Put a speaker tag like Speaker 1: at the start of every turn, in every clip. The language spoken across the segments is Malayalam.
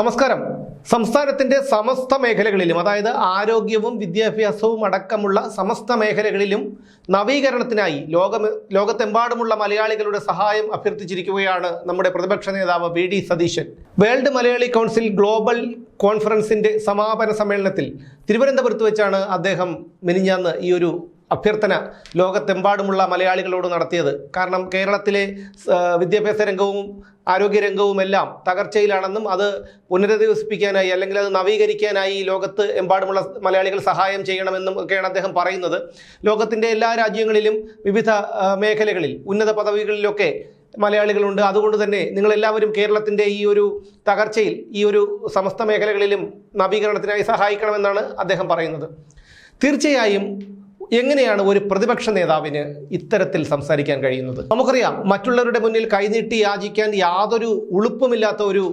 Speaker 1: നമസ്കാരം. സംസ്ഥാനത്തിന്റെ സമസ്ത മേഖലകളിലും അതായത് ആരോഗ്യവും വിദ്യാഭ്യാസവും അടക്കമുള്ള സമസ്ത മേഖലകളിലും നവീകരണത്തിനായി ലോകം ലോകത്തെമ്പാടുമുള്ള മലയാളികളുടെ സഹായം അഭ്യർത്ഥിച്ചിരിക്കുകയാണ് നമ്മുടെ പ്രതിപക്ഷ നേതാവ് V D Satheesan. World Malayali council global കോൺഫറൻസിന്റെ സമാപന സമ്മേളനത്തിൽ തിരുവനന്തപുരത്ത് വെച്ചാണ് അദ്ദേഹം മിനിഞ്ഞാന്ന് ഈ ഒരു അഭ്യർത്ഥന ലോകത്തെമ്പാടുമുള്ള മലയാളികളോട് നടത്തിയത്. കാരണം കേരളത്തിലെ വിദ്യാഭ്യാസ രംഗവും ആരോഗ്യരംഗവും എല്ലാം തകർച്ചയിലാണെന്നും അത് പുനരധിവസിപ്പിക്കാനായി അല്ലെങ്കിൽ അത് നവീകരിക്കാനായി ലോകത്ത് എമ്പാടുമുള്ള മലയാളികൾ സഹായം ചെയ്യണമെന്നും ഒക്കെയാണ് അദ്ദേഹം പറയുന്നത്. ലോകത്തിന്റെ എല്ലാ രാജ്യങ്ങളിലും വിവിധ മേഖലകളിൽ ഉന്നത പദവികളിലൊക്കെ മലയാളികളുണ്ട്. അതുകൊണ്ട് തന്നെ നിങ്ങളെല്ലാവരും കേരളത്തിന്റെ ഈ ഒരു തകർച്ചയിൽ ഈ ഒരു സമസ്ത മേഖലകളിലും നവീകരണത്തിനായി സഹായിക്കണമെന്നാണ് അദ്ദേഹം പറയുന്നത്. തീർച്ചയായും എങ്ങനെയാണ് ഒരു പ്രതിപക്ഷ നേതാവിന് ഇത്തരത്തിൽ സംസാരിക്കാൻ കഴിയുന്നത്? നമുക്കറിയാം മറ്റുള്ളവരുടെ മുന്നിൽ കൈനീട്ടി യാചിക്കാൻ യാതൊരു ഉളുപ്പുമില്ലാത്ത ഒരു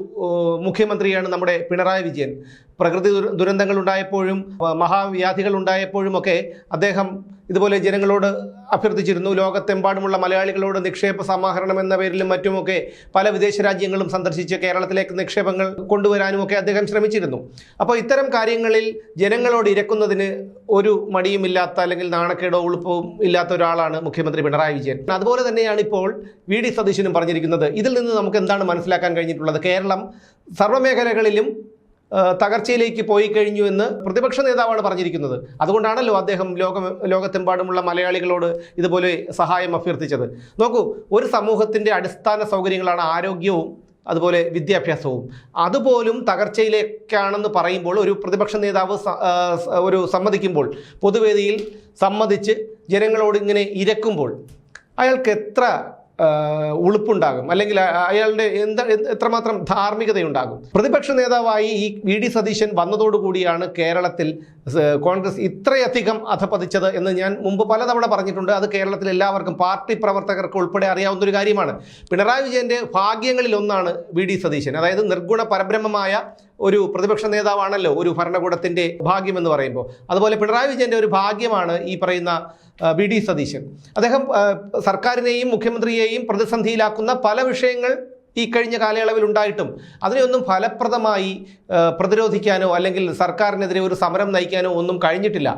Speaker 1: മുഖ്യമന്ത്രിയാണ് നമ്മുടെ പിണറായി വിജയൻ. പ്രകൃതി ദുര- ദുരന്തങ്ങൾ ഉണ്ടായപ്പോഴും മഹാവ്യാധികൾ ഉണ്ടായപ്പോഴും ഒക്കെ അദ്ദേഹം ഇതുപോലെ ജനങ്ങളോട് അഭ്യർത്ഥിച്ചിരുന്നു. ലോകത്തെമ്പാടുമുള്ള മലയാളികളോട് നിക്ഷേപ സമാഹരണം എന്ന പേരിലും മറ്റുമൊക്കെ പല വിദേശ രാജ്യങ്ങളും സന്ദർശിച്ച് കേരളത്തിലേക്ക് നിക്ഷേപങ്ങൾ കൊണ്ടുവരാനും ഒക്കെ അദ്ദേഹം ശ്രമിച്ചിരുന്നു. അപ്പോൾ ഇത്തരം കാര്യങ്ങളിൽ ജനങ്ങളോട് ഇരക്കുന്നതിന് ഒരു മടിയുമില്ലാത്ത അല്ലെങ്കിൽ നാണക്കേടോ ഉളുപ്പവും ഇല്ലാത്ത ഒരാളാണ് മുഖ്യമന്ത്രി പിണറായി വിജയൻ. അതുപോലെ തന്നെയാണ് ഇപ്പോൾ വി ഡി സതീശനും പറഞ്ഞിരിക്കുന്നത്. ഇതിൽ നിന്ന് നമുക്ക് എന്താണ് മനസ്സിലാക്കാൻ കഴിഞ്ഞിട്ടുള്ളത്? കേരളം സർവമേഖലകളിലും തകർച്ചയിലേക്ക് പോയി കഴിഞ്ഞു എന്ന് പ്രതിപക്ഷ നേതാവാണ് പറഞ്ഞിരിക്കുന്നത്. അതുകൊണ്ടാണല്ലോ അദ്ദേഹം ലോകം ലോകത്തെമ്പാടുമുള്ള മലയാളികളോട് ഇതുപോലെ സഹായം അഭ്യർത്ഥിച്ചത്. നോക്കൂ ഒരു സമൂഹത്തിന്റെ അടിസ്ഥാന സൗകര്യങ്ങളാണ് ആരോഗ്യവും അതുപോലെ വിദ്യാഭ്യാസവും. അതുപോലും തകർച്ചയിലേക്കാണെന്ന് പറയുമ്പോൾ ഒരു പ്രതിപക്ഷ നേതാവ് ഒരു സമ്മതിക്കുമ്പോൾ പൊതുവേദിയിൽ സമ്മതിച്ച് ജനങ്ങളോട് ഇങ്ങനെ ഇരക്കുമ്പോൾ അയാൾക്ക് എത്ര ഉളുപ്പുണ്ടാകും. അല്ലെങ്കിൽ അയാളുടെ എന്താ എത്രമാത്രം ധാർമ്മികതയുണ്ടാകും. പ്രതിപക്ഷ നേതാവായി ഈ വി ഡി സതീശൻ വന്നതോടുകൂടിയാണ് കേരളത്തിൽ കോൺഗ്രസ് ഇത്രയധികം അധപതിച്ചത് എന്ന് ഞാൻ മുമ്പ് പലതവണ പറഞ്ഞിട്ടുണ്ട്. അത് കേരളത്തിൽ എല്ലാവർക്കും പാർട്ടി പ്രവർത്തകർക്ക് ഉൾപ്പെടെ അറിയാവുന്ന ഒരു കാര്യമാണ്. പിണറായി വിജയന്റെ ഭാഗ്യങ്ങളിലൊന്നാണ് വി ഡി സതീശൻ. അതായത് നിർഗുണ പരബ്രഹ്മമായ ഒരു പ്രതിപക്ഷ നേതാവാണല്ലോ ഒരു ഭരണകൂടത്തിന്റെ ഭാഗ്യമെന്ന് പറയുമ്പോൾ. അതുപോലെ പിണറായി വിജയന്റെ ഒരു ഭാഗ്യമാണ് ഈ പറയുന്ന വി. ഡി. സതീശൻ. അദ്ദേഹം സർക്കാരിനെയും മുഖ്യമന്ത്രിയെയും പ്രതിസന്ധിയിലാക്കുന്ന പല വിഷയങ്ങൾ ഈ കഴിഞ്ഞ കാലയളവിൽ ഉണ്ടായിട്ടും അതിനെയൊന്നും ഫലപ്രദമായി പ്രതിരോധിക്കാനോ അല്ലെങ്കിൽ സർക്കാരിനെതിരെ ഒരു സമരം നയിക്കാനോ ഒന്നും കഴിഞ്ഞിട്ടില്ല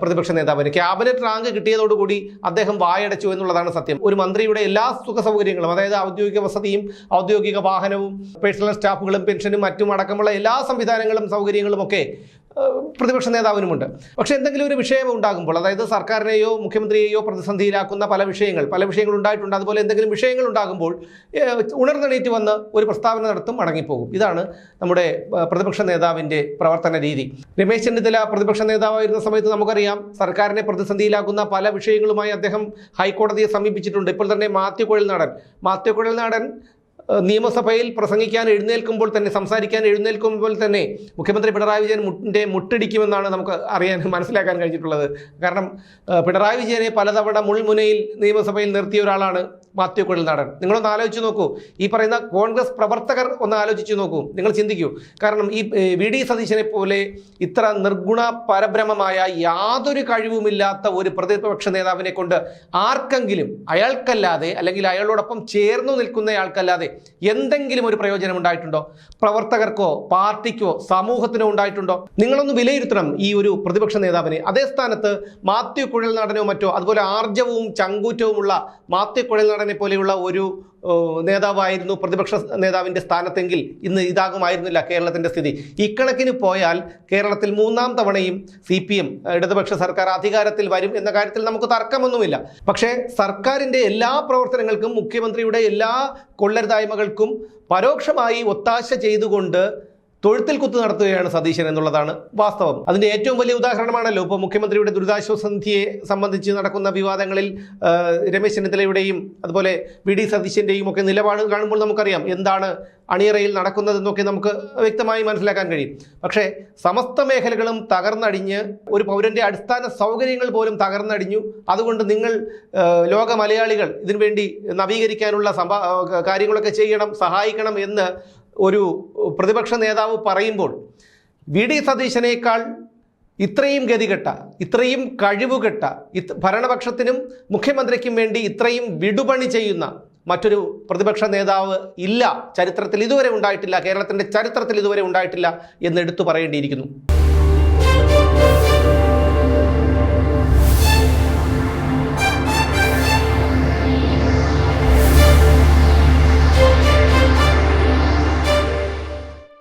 Speaker 1: പ്രതിപക്ഷ നേതാവിന്. ക്യാബിനറ്റ് റാങ്ക് കിട്ടിയതോടുകൂടി അദ്ദേഹം വായടച്ചു എന്നുള്ളതാണ് സത്യം. ഒരു മന്ത്രിയുടെ എല്ലാ സുഖ സൗകര്യങ്ങളും അതായത് ഔദ്യോഗിക വസതിയും ഔദ്യോഗിക വാഹനവും പേഴ്സണൽ സ്റ്റാഫുകളും പെൻഷനും മറ്റും അടക്കമുള്ള എല്ലാ സംവിധാനങ്ങളും സൗകര്യങ്ങളും ഒക്കെ പ്രതിപക്ഷ നേതാവിനുമുണ്ട്. പക്ഷേ എന്തെങ്കിലും ഒരു വിഷയം ഉണ്ടാകുമ്പോൾ അതായത് സർക്കാരിനെയോ മുഖ്യമന്ത്രിയെയോ പ്രതിസന്ധിയിലാക്കുന്ന പല വിഷയങ്ങൾ പല വിഷയങ്ങൾ ഉണ്ടായിട്ടുണ്ട്. അതുപോലെ എന്തെങ്കിലും വിഷയങ്ങൾ ഉണ്ടാകുമ്പോൾ ഉണർന്നെണീറ്റ് വന്ന് ഒരു പ്രസ്താവന നടത്തും മടങ്ങിപ്പോകും ഇതാണ് നമ്മുടെ പ്രതിപക്ഷ നേതാവിന്റെ പ്രവർത്തന രീതി. രമേശ് ചെന്നിത്തല പ്രതിപക്ഷ നേതാവായിരുന്ന സമയത്ത് നമുക്കറിയാം സർക്കാരിനെ പ്രതിസന്ധിയിലാക്കുന്ന പല വിഷയങ്ങളുമായി അദ്ദേഹം ഹൈക്കോടതിയെ സമീപിച്ചിട്ടുണ്ട്. ഇപ്പോൾ തന്നെ മാത്യു കുഴൽനാടൻ. മാത്യു കുഴൽനാടൻ നിയമസഭയിൽ പ്രസംഗിക്കാൻ എഴുന്നേൽക്കുമ്പോൾ തന്നെ സംസാരിക്കാൻ എഴുന്നേൽക്കുമ്പോൾ തന്നെ മുഖ്യമന്ത്രി പിണറായി വിജയൻ മുട്ടിന്റെ മുട്ടിടിക്കുമെന്നാണ് നമുക്ക് അറിയാൻ മനസ്സിലാക്കാൻ കഴിഞ്ഞിട്ടുള്ളത്. കാരണം പിണറായി വിജയനെ പലതവണ മുൾമുനയിൽ നിയമസഭയിൽ നിർത്തിയ ഒരാളാണ് മാത്യു കുഴൽനാടൻ. നിങ്ങളൊന്ന് ആലോചിച്ച് നോക്കൂ. ഈ പറയുന്ന കോൺഗ്രസ് പ്രവർത്തകർ ഒന്ന് ആലോചിച്ച് നോക്കൂ. നിങ്ങൾ ചിന്തിക്കൂ. കാരണം ഈ വി ഡി സതീശനെ പോലെ ഇത്ര നിർഗുണ പരബ്രഹ്മമായ യാതൊരു കഴിവുമില്ലാത്ത ഒരു പ്രതിപക്ഷ നേതാവിനെ കൊണ്ട് ആർക്കെങ്കിലും അയാൾക്കല്ലാതെ അല്ലെങ്കിൽ അയാളോടൊപ്പം ചേർന്നു നിൽക്കുന്നയാൾക്കല്ലാതെ എന്തെങ്കിലും ഒരു പ്രയോജനം ഉണ്ടായിട്ടുണ്ടോ? പ്രവർത്തകർക്കോ പാർട്ടിക്കോ സമൂഹത്തിനോ ഉണ്ടായിട്ടുണ്ടോ? നിങ്ങളൊന്ന് വിലയിരുത്തണം ഈ ഒരു പ്രതിപക്ഷ നേതാവിനെ. അതേ സ്ഥാനത്ത് മാത്യു കുഴൽ നടനോ മറ്റോ അതുപോലെ ആർജവവും ചങ്കൂറ്റവുമുള്ള മാത്യു കുഴൽ നടനെ പോലെയുള്ള ഒരു നേതാവായിരുന്നു പ്രതിപക്ഷ നേതാവിന്റെ സ്ഥാനത്തെങ്കിൽ ഇന്ന് ഇതാകുമായിരുന്നില്ല കേരളത്തിന്റെ സ്ഥിതി. ഇക്കണക്കിന് പോയാൽ കേരളത്തിൽ മൂന്നാം തവണയും സി പി എം ഇടതുപക്ഷ സർക്കാർ അധികാരത്തിൽ വരും എന്ന കാര്യത്തിൽ നമുക്ക് തർക്കമൊന്നുമില്ല. പക്ഷേ സർക്കാരിന്റെ എല്ലാ പ്രവർത്തനങ്ങൾക്കും മുഖ്യമന്ത്രിയുടെ എല്ലാ കൊള്ളരുതായ്മകൾക്കും പരോക്ഷമായി ഒത്താശ ചെയ്തുകൊണ്ട് തൊഴുത്തിൽ കുത്തു നടത്തുകയാണ് സതീശൻ എന്നുള്ളതാണ് വാസ്തവം. അതിന്റെ ഏറ്റവും വലിയ ഉദാഹരണമാണല്ലോ. ഇപ്പോൾ മുഖ്യമന്ത്രിയുടെ ദുരിതാശ്വാസ നിധിയെ സംബന്ധിച്ച് നടക്കുന്ന വിവാദങ്ങളിൽ രമേശ് ചെന്നിത്തലയുടെയും അതുപോലെ വി ഡി സതീശന്റെയും ഒക്കെ നിലപാട് കാണുമ്പോൾ നമുക്കറിയാം എന്താണ് അണിയറയിൽ നടക്കുന്നതെന്നൊക്കെ നമുക്ക് വ്യക്തമായി മനസ്സിലാക്കാൻ കഴിയും. പക്ഷേ സമസ്ത മേഖലകളും തകർന്നടിഞ്ഞ് ഒരു പൗരന്റെ അടിസ്ഥാന സൗകര്യങ്ങൾ പോലും തകർന്നടിഞ്ഞു അതുകൊണ്ട് നിങ്ങൾ ലോക മലയാളികൾ ഇതിനുവേണ്ടി നവീകരിക്കാനുള്ള കാര്യങ്ങളൊക്കെ ചെയ്യണം സഹായിക്കണം എന്ന് ഒരു പ്രതിപക്ഷ നേതാവ് പറയുമ്പോൾ വി. ഡി. സതീശനേക്കാൾ ഇത്രയും ഗതികെട്ട ഇത്രയും കഴിവുകെട്ട ഭരണപക്ഷത്തിനും മുഖ്യമന്ത്രിക്കും വേണ്ടി ഇത്രയും വിടുപണി ചെയ്യുന്ന മറ്റൊരു പ്രതിപക്ഷ നേതാവ് ഇല്ല. ചരിത്രത്തിൽ ഇതുവരെ ഉണ്ടായിട്ടില്ല. കേരളത്തിന്റെ ചരിത്രത്തിൽ ഇതുവരെ ഉണ്ടായിട്ടില്ല എന്ന് എടുത്തു പറയേണ്ടിയിരിക്കുന്നു.